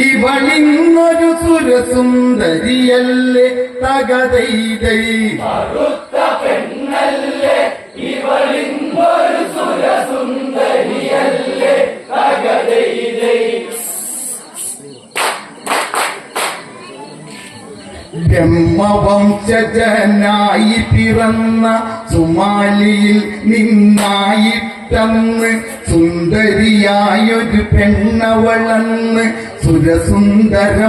ഇവളിന്നൊരു സുരസുന്ദരിയല്ലേ? തകതൈതൈ ബ്രഹ്മവംശജനായി പിറന്ന സുമാലിയിൽ നിന്നായിട്ടന്ന് സുന്ദരിയായൊരു പെണ്ണവളന്ന് സുരസുന്ദരമണിയായി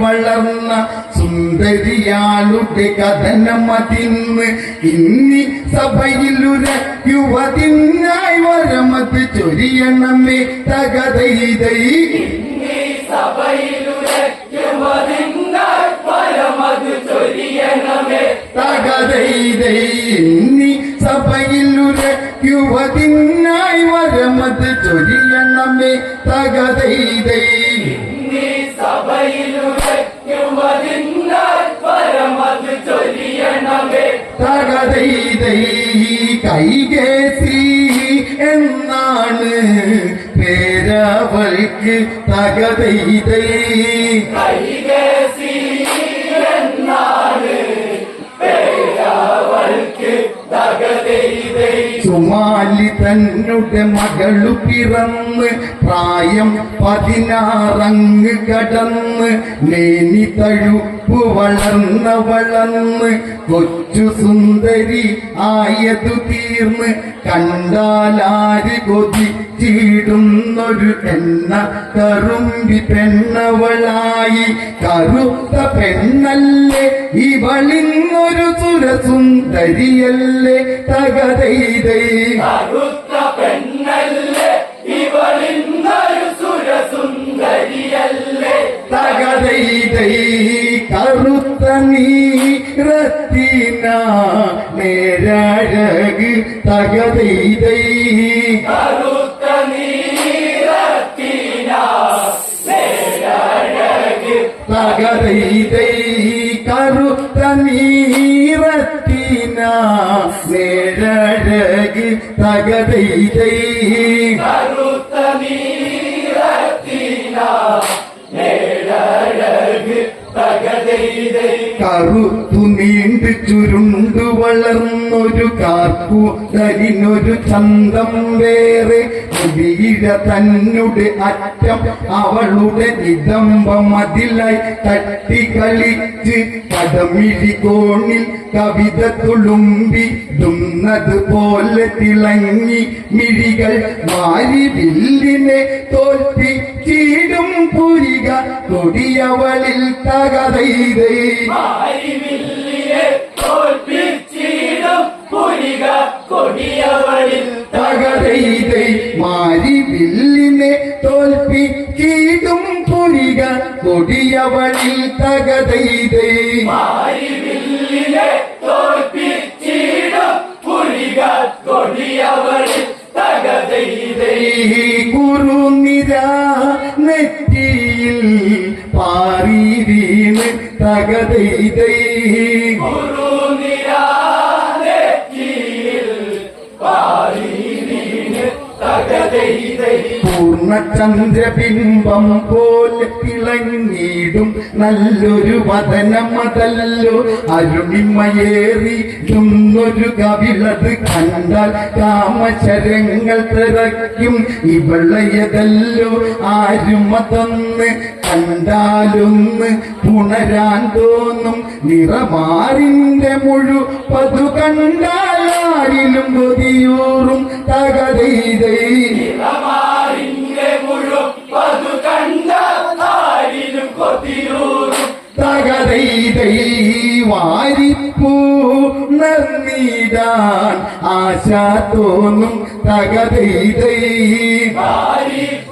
വളർന്ന സുന്ദരിയാളുടെ കഥനമതിന്ന് ഇന്നി സഭയിലുര യുവതിന്നായി വരമത് ചൊരിയണമേ തകതൈതൈ തകതൈതൈ യുവതിനായി വരമത് ചൊരിയണമേ. തകതൈതൈ തകതൈതൈ കൈകേസി എന്നാണ് പേരവൾക്ക് തകതൈതൈ ചുമാലി തന്നുടെ മകളു പിറന്ന് പ്രായം പതിനാറങ്ങ് കടന്ന് നേനി തഴുപ്പ് വളർന്ന വളർന്ന് കൊച്ചു സുന്ദരി ആയതു തീർന്ന് കണ്ടാലാര് കൊതിച്ചിടുന്നൊരു എണ്ണ കറുമ്പി പെണ്ണവളായി. കറുത്ത പെണ്ണല്ലേ ഇവളിന്നൊരു സുരസുന്ദരിയല്ലേ കറുത്ത പെണ്ണല്ലേ? ഇവളിന്നൊരു സുരസുന്ദരിയല്ലേ? തകതൈതൈ കറുത്ത നീരത്തിന നേരഴക് തകതൈതൈ കറുത്ത നേരഴക് തകതൈതൈ കറുത്തു നീണ്ടു ചുരുണ്ടു വളർന്നൊരു കാർക്കു കരിനൊരു ചന്തം വേറെ. വീര തന്നുടെ അറ്റം അവളുടെ നിതംബ അതിലായി തട്ടി കളിച്ച് കടമിഴി കോണിൽ കവിത തുളുമ്പി ദുന്നത് പോലെ തിളങ്ങി മിഴികൾ വാരി വില്ലിനെ തോൽപ്പിച്ചിടും പുരിക. കൊടിയവളിൽ മാരിവില്ലിയെ തോൽപ്പിച്ചിടും പുരിക കൊടിയവളിൽ. തകതൈതൈ മാരി വില്ലിനെ തോൽപ്പിച്ചിടും പുരിക കൊടിയവളിൽ തകതൈതൈ നല്ലൊരു വതനമതല്ലോ അരുണിമയേറി ഒരു കവിളത് കണ്ടാൽ കാമശരങ്ങൾ തിറയ്ക്കും. ഇവളയതല്ലോ. ആരും അതൊന്ന് കണ്ടാലൊന്ന് പുണരാൻ തോന്നും. നിറമാറിന്റെ മുഴു പതു കണ്ടാലും കൊതിയൂറും തകതൈതൈ ആശ തോന്നും പാരിപ്പൂർണീടാൻ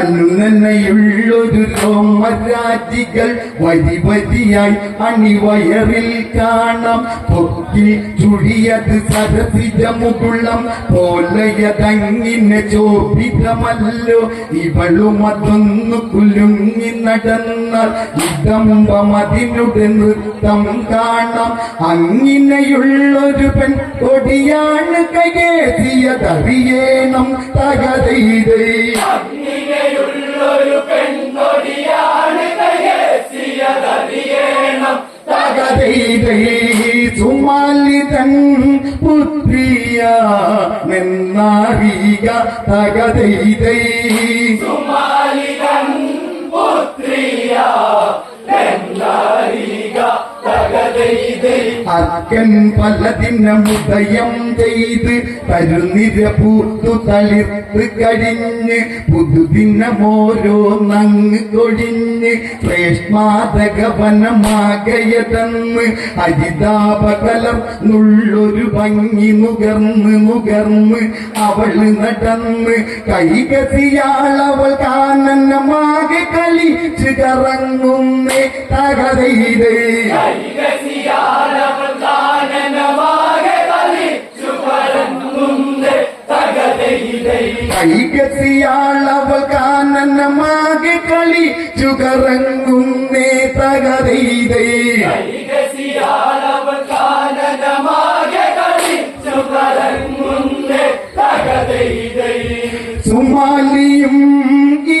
ആശ നന്നയുള്ളൊരു തകതൈതൈ നന്നുനന്നയുള്ളൊരു രോമരാജികൾ വരി വരിയായി അണിവയറിൽ കാണാം. പൊക്കി ചുഴിയത് സരസിജ പോലെയതങ്ങിനെ ചോപിതമല്ലോ. ഇവളും അതൊന്നു കുലുങ്ങി നടന്നാൽ ഇതമ്പമതിനുടെ നൃത്തം കാണാം. അങ്ങിനെയുള്ളൊരു പെൺ കൊടിയാണ് കയ്യേറ്റിയതറിയേണം തകതൈതേ സുമാലിതൻ പുത്രിയ നിന്നാറിക തകതൈതൈ സുമാലികൻ പുത്രിയ അർക്കൻ പലതിനമുദയം ചെയ്ത് തരുനിര പൂത്തു തളിർത്ത് കഴിഞ്ഞ് പുതുദിനമോരോ നങ്ങ് കൊടിഞ്ഞ് ശ്രേഷ്മാതകവനമാകയതെന്ന് ഹരിതാപകലം നുള്ളൊരു ഭംഗി നുകർന്ന് നുകർന്ന് അവൾ നടന്ന് കൈകതിയാളവൾ കാനനമാകെ കളിച്ച് കറങ്ങുന്നേ തകതയിലേ കൈകസിയാലവൾ കളി കളിച്ചു പരന്നുണ്ട് തകതൈതൈ കൈകസിയാളവൾ കാനനമാകെ കളിച്ചു കറങ്ങുന്നേ തകതയിലേ കൈകസിയാലവൾ കാനനമാകെ കളിച്ചു പരന്നുണ്ട് തകതൈതൈ സുമാലിയും ഈ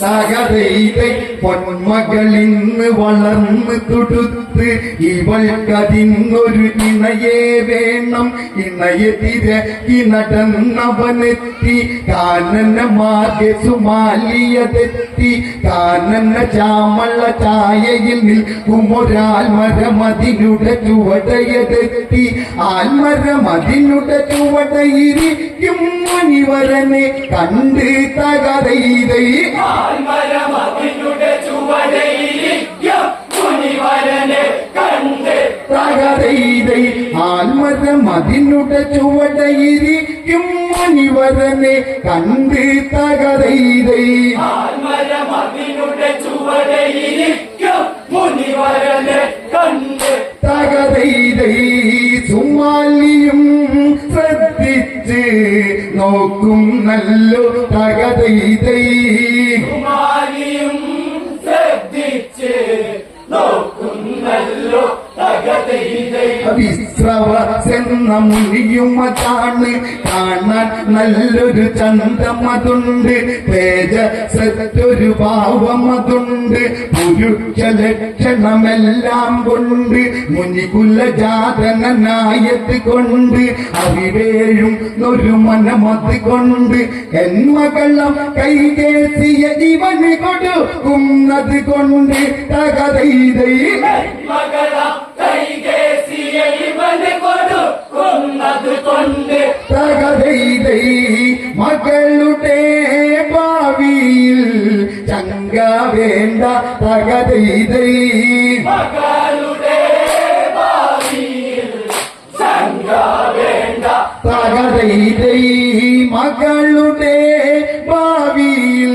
സകതൈതൈ പൊന്മകളിന്ന് വളർന്ന് തുടുത്ത് ഇവൾക്കതിന്നൊരു ഇണയെ വേണം. ഇണയെ തിരക്കി കാനന മാർഗെ സുമാലിയതെത്തി. കാനന ചാമള്ള ചായയിൽ നിൽക്കുമൊരാൽമരമതിനുടെ ചുവടയതെത്തി. ആൽമരമതിനുടെ ചുവടയിരിക്കും മുനിവരനെ കണ്ട് തകതൈതൈ ആൽമരമതിനുടെ ചുവടയിരിക്കും മുനിവരനെ കണ്ട് തകതൈതൈ ആൽമരമതിനുടെ ചുവടയിരിക്കും മുനിവരനെ കണ്ട് തകതൈതൈ ആൽമരമതിനുടെ ചുവടയിരിക്കും മുനിവരനെ കണ്ട് തകതൈതൈ സുമാലിയും ശ്രദ്ധിച്ച് നോക്കും നല്ലോ തകതൈതൈ കുമാരിയും നോക്കും തകതൈതൈ വിശ്രവസെന്ന മുനിയുമതാണ് കാണാൻ നല്ലൊരു ചന്തമതുണ്ട്. തേജസത്തൊരു ഭാവമതുണ്ട്. പുരുഷ ലക്ഷണമെല്ലാം കൊണ്ട് മുനികുല ജാതനായത് കൊണ്ട് അവിവേഴും ഒരു മനമത് കൊണ്ട് എന്മകളം കൈകേസിയ ഇവന് കൊടുക്കുന്നത് കൊണ്ട് തകതൈ മകള കൈകേസിയ തകതൈതൈ മകളുടെ ഭാവിയിൽ ചങ്ക വേണ്ട തകതൈതൈ മകളുടെ ഭാവിയിൽ ശങ്ക വേണ്ട തകതൈതൈ മകളുടെ ഭാവിയിൽ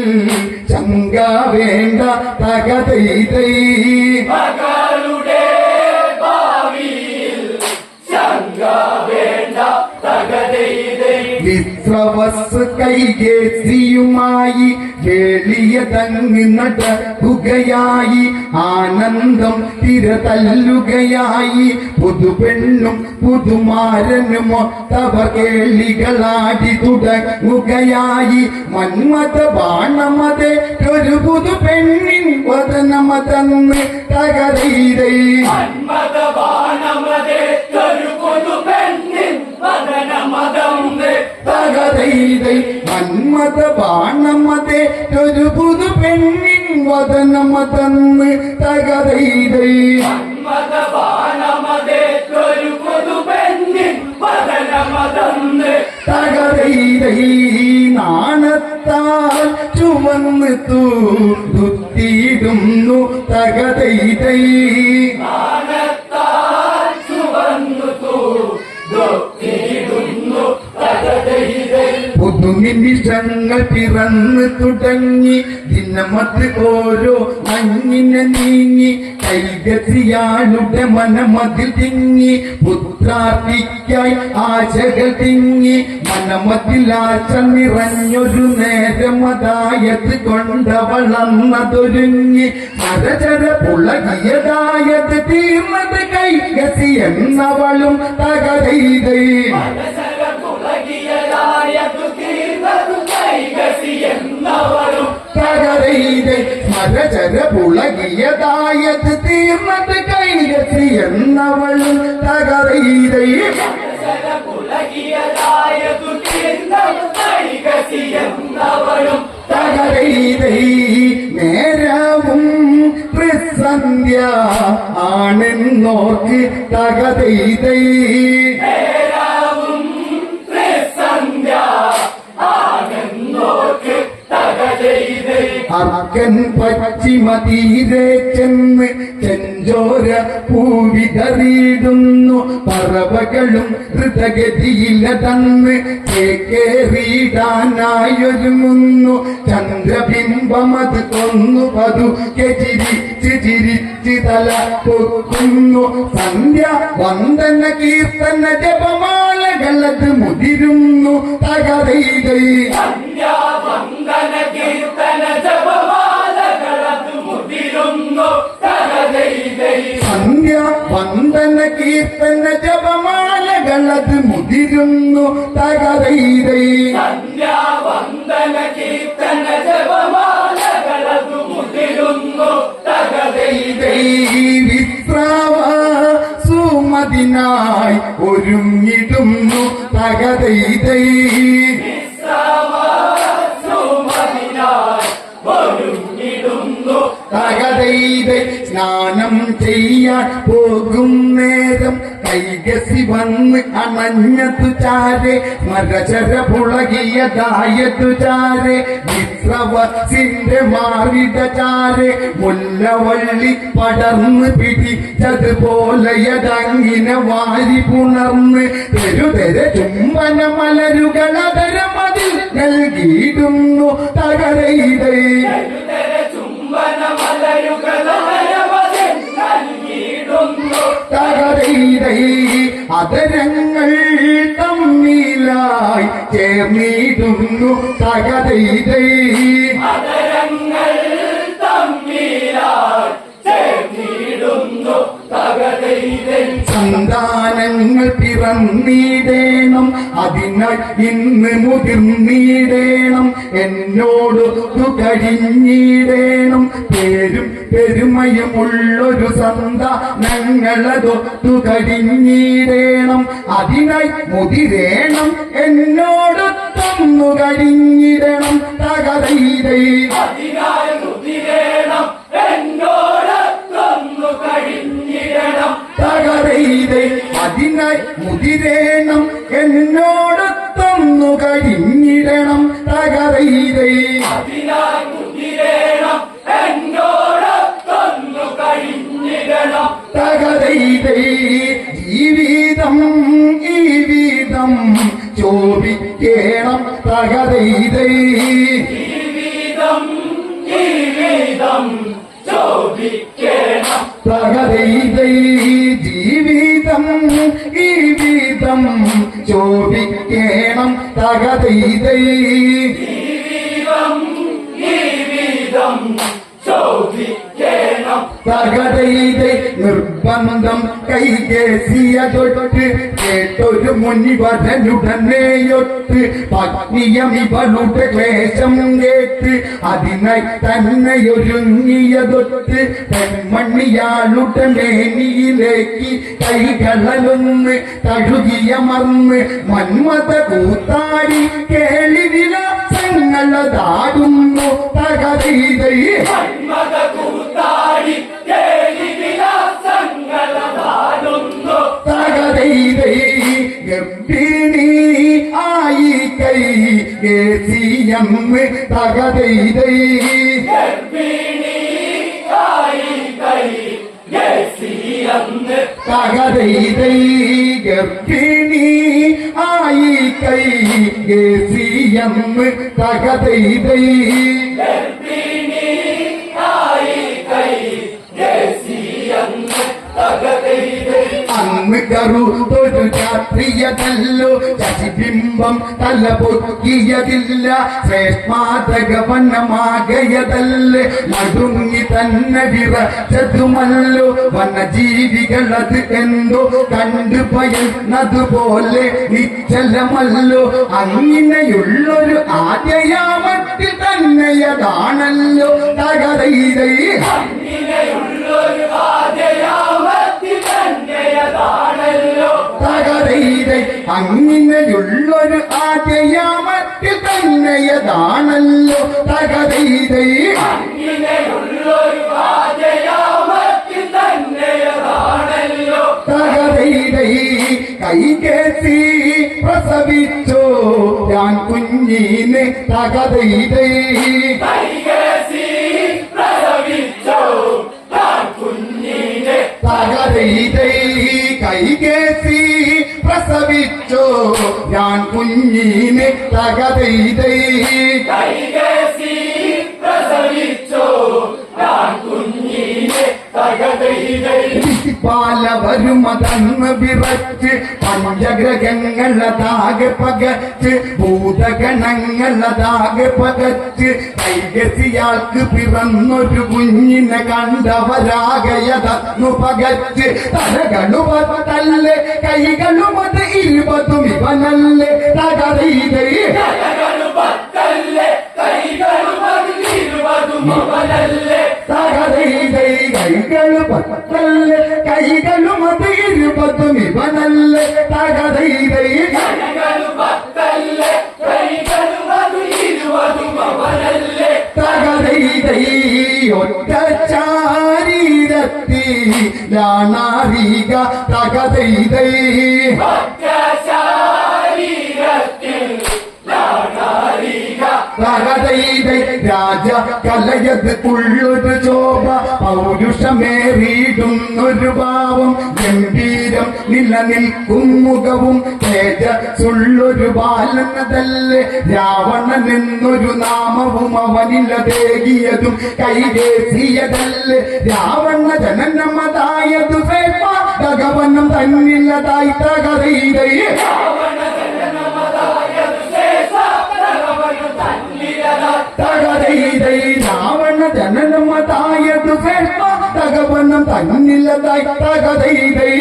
ചങ്ക വേണ്ട തകതൈതൈ മകളുടെ വിശ്രവസ് കൈകേസിയുമായി വേളിയതങ്ങ് നടക്കുകയായി. ആനന്ദം തിരതല്ലുകയായി. പുതുപെണ്ണും പുതുമാരനും തവ കേളികളാടി തുടങ്ങുകയായി. മന്മത ബാണമതെ ഒരു പുതു പെണ്ണിൻ വദനമതന്ന് തകരൈതൈ മന്മത ഒരു പുതു വദനമതം തകരൈതൈ മന്മത ബാണമതെ ഒരു പുതു പെണ്ണിൻ വദനമതന്ന് തകരൈതൈ മന്മത ബാണമതേ ഒരു പുതു പെണ്ണിൻ വദനമതം തകതൈതൈ നാണത്താൽ ചുവ വന്ന് തൂത്തിയിടുന്നു തകതൈതൈ പുതുനിമിഷങ്ങൾ പിറന്ന് തുടങ്ങി. ദിനമത് ഓരോ മഞ്ഞിനെ നീങ്ങി. കൈകസിയാളുടെ മനമതിൽ തിങ്ങി. പുത്രാർത്തിക്കായി ആശകൾ തിങ്ങി. മനമതിൽ ആശ നിറഞ്ഞൊരു നേരമതായത് കൊണ്ടവളന്നതൊരുങ്ങി. ചരചര പുളകിയതായത് തീർന്നത് കൈകസി എന്നവളും തകരൈതൈ മരചര പുളകിയതായത് തീർന്നത് കൈകസി എന്നവൾ എന്നവളും തകരയിലെ നേരവും പ്രസന്ധ്യ ആണെന്നോർക്ക് തകതൈതൈ തകതയിലെ അർക്കൻ പശ്ചിമതീരെ ചെന്ന് ചെഞ്ചോര പൂവിതറിയിടുന്നു. പറവകളും ഹൃദഗതിയിലതന്ന് ചേക്കേറിയിടാനായൊരുങ്ങുന്നു ചന്ദ്രബിംബമത് കൊന്നു പതുക്കെ ചിരിച്ച് ചിരിച്ച് തല പൊക്കുന്നു. സന്ധ്യ വന്ദന കീർത്തന ജപമാലകളത് മുതിരുന്നു. തകതൈതൈ സന്ധ്യാവന്ദന കീർത്തന ജപമാലകളത് മുതിരുന്നു സന്ധ്യ വന്ദന കീർത്തന ജപമാലകളത് മുതിരുന്നു തകതൈതൈ സന്ധ്യാവന്ദന കീർത്തന ജപമാലകളത് മുതിരുന്നു തകതയിലെ വിശ്രാവ സുമതിനായി ഒരുങ്ങിടുന്നു തകതൈതൈ ചെയ്യാൻ പോകും നേരം. കൈകസി വന്ന് അണഞ്ഞതു ചാരെ മരചര പുളകിയതായതു ചാരെ വിശ്രവസിന്റെ മാറിട ചാരെ മുല്ലവള്ളി പടർന്ന് പിടിച്ചതുപോലെയതങ്ങിനെ വാരി പുണർന്ന്. തെരുതെര ചുംബന മലരുകൾ അതരമതിൽ നൽകിയിടുന്നു തകരയിടേ ചുംബന മലരുകളരവതിൽ തകരയിടൈ അതരങ്ങൾ തമ്മിലായി ചേർന്നിടുന്നു തകരയിടൈ അതരങ്ങൾ തമ്മിലായി സന്താനങ്ങൾ പിറന്നിടേണം അതിനാൽ ഇന്ന് മുതിർന്നിടേണം എന്നോട് കഴിഞ്ഞിടേണം പേരും പെരുമയും ഉള്ളൊരു സന്താനങ്ങളതൊത്തു കഴിഞ്ഞിടേണം അതിനായി മുതിരേണം. എന്നോട് തന്നു കഴിഞ്ഞിടണം തകതീരേ അതിനായി മുതിരേണം. എന്നോടൊന്നു തകരയിലെ അതിനായി മുതിരേണം. എന്നോടൊത്തൊന്നു മുതിരേണം. എന്നോടൊന്നു കഴിഞ്ഞിടണം തകരയിലെ ജീവിതം ഈ ചോദിക്കേണം തകരയിലെ ജീവിതം ജീവിതം ചോദിക്കേണം. ചോദിക്കേണം ചോദിക്കണം. തകരയിലെ നിർബന്ധം കൈകേസിയ തൊട്ട് കേട്ടൊരു മുനിവരനുടനെയൊട്ട് പത്നിയമിവളുടെ ക്ലേശം കേട്ട് അതിനായി തന്നെ ഒരുങ്ങിയതൊട്ട് പെൺമണിയാളുടെ മേനിയിലേക്ക് കൈകളൊന്ന് തഴുകിയമർന്ന് മന്മത കൂത്താടി കേളി വിലാസങ്ങളതാടുന്നു തകരയിലെ മന്മത കൂത്താടി കേളി ഗർഭിണി ആയി കൈ സി എം തകതൈതൈ ഗർഭിണിയായി കൈ യേശിയെന്ന് തകതൈതൈ ഗർഭിണി കറുത്തൊരു രാത്രിയതല്ലോ ശശിബിംബം തല പൊക്കിയതില്ല. ശ്രേഷ്മാതകവനമാകയതല്ലേ നടുങ്ങി തന്നെ വിറച്ചതുമല്ലോ. വനജീവികളത് എന്തോ കണ്ടു പയന്നതുപോലെ നിശ്ചലമല്ലോ. അങ്ങനെയുള്ളൊരു ആദ്യയാമത്തിൽ തന്നെയതാണല്ലോ തകതൈതൈ ഇങ്ങനെയുള്ളൊരു അങ്ങനെയുള്ളൊരു ആദ്യയാമത്തിൽ തന്നെയതാണല്ലോ തകതീതൈ. കൈകേസി പ്രസവിച്ചോ ഞാൻ കുഞ്ഞിനെ തകതീതൈ. തകതൈതൈ. കൈകേസി പ്രസവിച്ചോ. ഞാൻ കുഞ്ഞിനെ തകതൈതൈ പ്രസവിച്ചോ. ഞാൻ കുഞ്ഞിനെ തകതൈതൈ പാല വരുമതന്ന് വിറച്ച് പഞ്ചഗ്രഹങ്ങളതാകെ പകച്ച് ഭൂതഗണങ്ങളതാകെ പകച്ച്. കൈകസിയാൾക്ക് പിറന്നൊരു കുഞ്ഞിനെ കണ്ടവരാകയതന്നു പകച്ച്. തലകളുമതല്ലേ കൈകളുമത് ഇരുപതും ഇവനല്ലേ. തകരീതേ കൈകളും പത്തല്ലേ കൈകളും ഇരുപതും ഇവനല്ലേ. തകരീതൈ കൈകളും പത്തല്ലേ ಕೈಗಳು ಮತೀರಿ ಬದುಮಿ ಬನಲ್ಲೆ ತಗದೈದೈ ತಗದೈದೈ ಒತ್ತಚಾರಿರತ್ತಿ ನಾನಾರೀಗ ತಗದೈದೈ ತಗದೈ തകതൈതൈ രാജ കലയത് ഉള്ളൊരു ശോഭ പൗരുഷമേറിയിടുന്നൊരു ഭാവം ഗംഭീരം നിലനിൽക്കും മുഖവും തേജസ്സുള്ളൊരു രാവണൻ എന്നൊരു നാമവും അവനിലതേകിയതും കൈകേസിയതല്ലേ രാവണ ജനനമതായതു ഭഗവനം തന്നില്ലതായി തകതൈതൈ തകതൈതൈ രാവണ ജനനമതായതു ഭഗവനം തന്നില്ലതായി തകതൈതൈ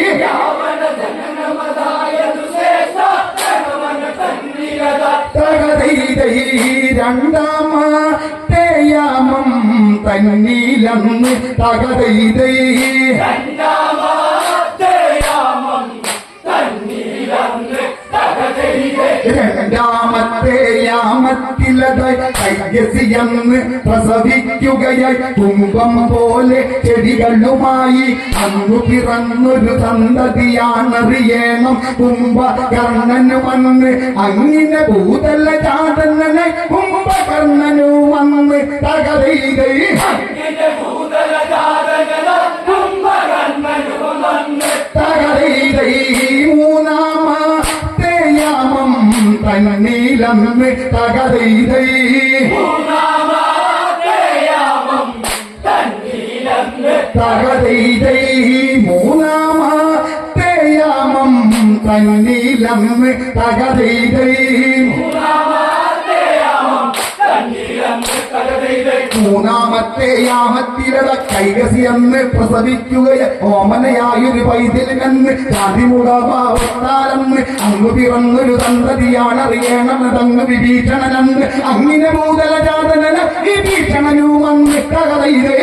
തകതൈതൈ രണ്ടാമത്തെയാമം തന്നീലന്ന് തകതൈതൈ രണ്ടാമത്തെയാമം രണ്ടാമത്തെ യാമത്തിലതായി പ്രസവിക്കുകയായി. കുംഭം പോലെ ചെടികളുമായി അന്നു പിറന്നൊരു സന്തതിയാണറിയണം. കുംഭകർണനു വന്ന് അങ്ങനെ ഭൂതല ചാതനായി കുംഭകർണനു വന്ന് തകതൈതൈ ഭൂതല വന്ന് തകതൈതൈ മൂന്നാമത്തെയാമം തന്നീലന്ന് തകതൈതൈ മൂന്നാമത്തെയാമം തന്നീലന്ന് തകതൈതൈ മൂന്നാമത്തെയാമം തന്നീലന്ന് യാമത്തിലട കൈകസി എന്ന് പ്രസവിക്കുകയെ ഓമനയായൊരു പൈതലിനെന്ന് അതിമുഖമാവത്താലെന്ന് അങ്ങ് പിറന്നൊരു സന്തതിയാണറിയണമെതങ്ങ് വിഭീഷണനെന്ന് അങ്ങിനെ ഭൂതല ജാതന വിഭീഷണനും വന്ന് തകതൈതേ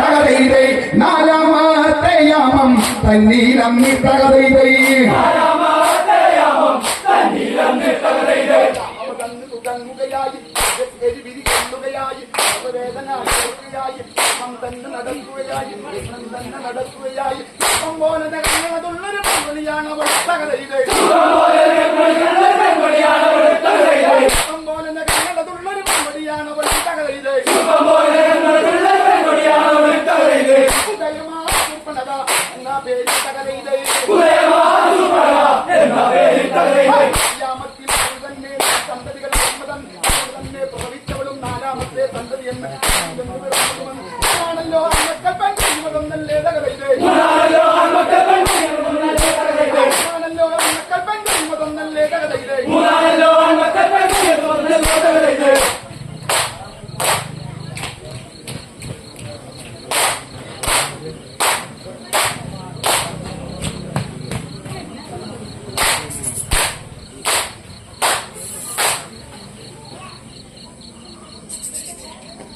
തകതൈതൈ നാലാമത്തെ യാമം തന്നീലന്ന് തകതൈതൈ കടക്കുകയായി പോലെ കണ്ണതുള്ളൊരു പങ്കുളിയാണ് അവൾ തകരയിലേക്ക്